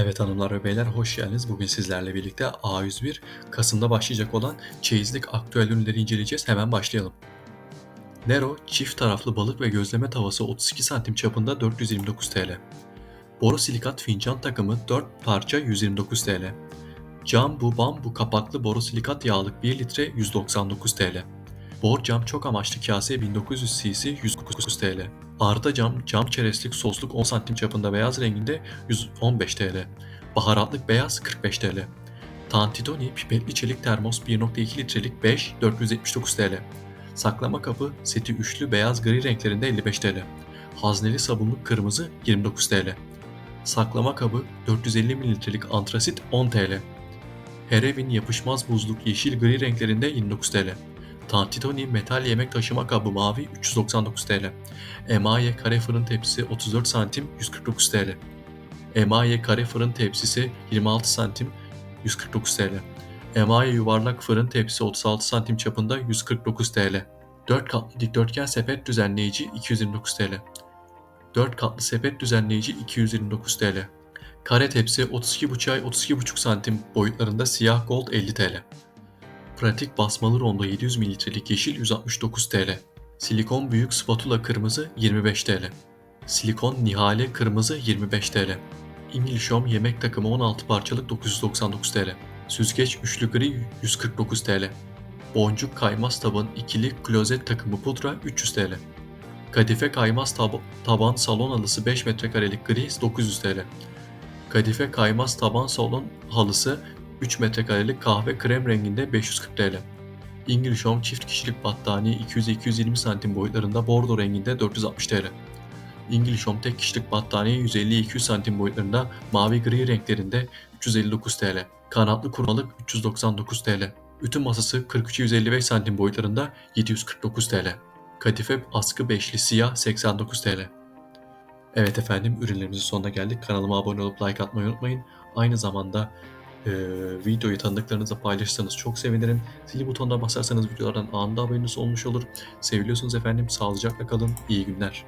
Evet hanımlar ve beyler hoş geldiniz. Bugün sizlerle birlikte A101 Kasım'da başlayacak olan çeyizlik aktüel ürünleri inceleyeceğiz. Hemen başlayalım. Nero çift taraflı balık ve gözleme tavası 32 santim çapında 429 TL. Borosilikat fincan takımı 4 parça 129 TL. Cambu bambu kapaklı borosilikat yağlık 1 litre 199 TL. Bor cam çok amaçlı kase 1900 cc 109 TL. Arda cam cam çerezlik sosluk 10 santim çapında beyaz renginde 115 TL. Baharatlık beyaz 45 TL. Tantidoni pipetli çelik termos 1.2 litrelik 5 479 TL. Saklama kapı seti üçlü beyaz gri renklerinde 55 TL. Hazneli sabunluk kırmızı 29 TL. Saklama kabı 450 mililitrelik antrasit 10 TL. Herevin yapışmaz buzluk yeşil gri renklerinde 29 TL. Tantidoni metal yemek taşıma kabı mavi 399 TL. Emaye kare fırın tepsisi 34 santim 149 TL. Emaye kare fırın tepsisi 26 santim 149 TL. Emaye yuvarlak fırın tepsisi 36 santim çapında 149 TL. 4 katlı dikdörtgen sepet düzenleyici 229 TL. 4 katlı sepet düzenleyici 229 TL. Kare tepsi 32,5 ay 32,5 santim boyutlarında siyah gold 50 TL. Pratik basmalı rondo 700 mililitrelik yeşil 169 TL. Silikon büyük spatula kırmızı 25 TL. Silikon nihale kırmızı 25 TL. Home yemek takımı 16 parçalık 999 TL. Süzgeç üçlü gri 149 TL. Boncuk kaymaz taban ikili klozet takımı pudra 300 TL. Kadife kaymaz tab- taban salon halısı 5 metrekarelik gri 900 TL. Kadife kaymaz taban salon halısı 3 metrekarelik kahve krem renginde 540 TL. English Home çift kişilik battaniye 200-220 santim boyutlarında bordo renginde 460 TL. English Home tek kişilik battaniye 150-200 santim boyutlarında mavi gri renklerinde 359 TL. Kanatlı kurmalık 399 TL. Ütü masası 43-155 santim boyutlarında 749 TL. Kadife askı beşli siyah 89 TL. Evet efendim ürünlerimizin sonuna geldik. Kanalıma abone olup like atmayı unutmayın. Aynı zamanda e, videoyu tanıdıklarınızla paylaşırsanız çok sevinirim. Zil butonuna basarsanız videolardan anında haberiniz olmuş olur. Seviliyorsunuz efendim. Sağlıcakla kalın. İyi günler.